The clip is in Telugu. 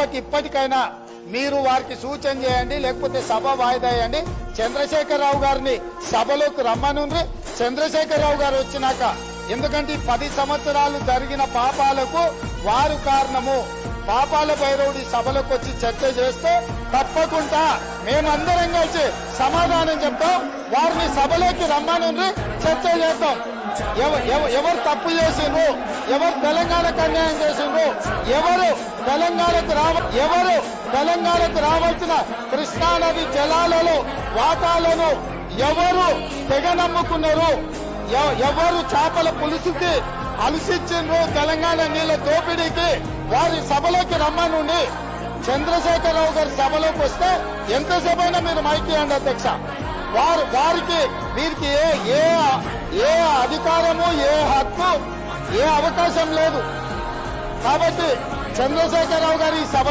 ఇప్పటికైనా మీరు వారికి సూచన చేయండి లేకపోతే సభ వాయిదా వేయండి. చంద్రశేఖరరావు గారిని సభలోకి రమ్మనుండ్రి. చంద్రశేఖరరావు గారు వచ్చినాక ఎందుకంటే పది సంవత్సరాలు జరిగిన పాపాలకు వారు కారణము. పాపాల భైరవుడి సభలోకి వచ్చి చర్చ చేస్తే తప్పకుండా మేమందరం కలిసి సమాధానం చెప్తాం. వారిని సభలోకి రమ్మనుండ్రి చర్చ చేస్తాం. ఎవరు తప్పు చేసిండ్రు? ఎవరు తెలంగాణకు అన్యాయం చేసిండ్రు? ఎవరు తెలంగాణకు రావ ఎవరు తెలంగాణకు రావాల్సిన కృష్ణానది జలాలలో వాటాలను ఎవరు తెగ నమ్ముకున్నారు ఎవ- ఎవరు చేపల పులుసుకి అలసిచ్చిండ్రు తెలంగాణ నీళ్ళ దోపిడీకి? వారి సభలోకి రమ్మనుండి. చంద్రశేఖరరావు గారి సభలోకి వస్తే ఎంతసేపైనా మీరు మైకి ఇవ్వండి అధ్యక్ష. వారు వారికి వీరికి ఏ ఏ అధికారము ఏ హక్కు ఏ అవకాశం లేదు. కాబట్టి చంద్రశేఖరరావు గారి సభ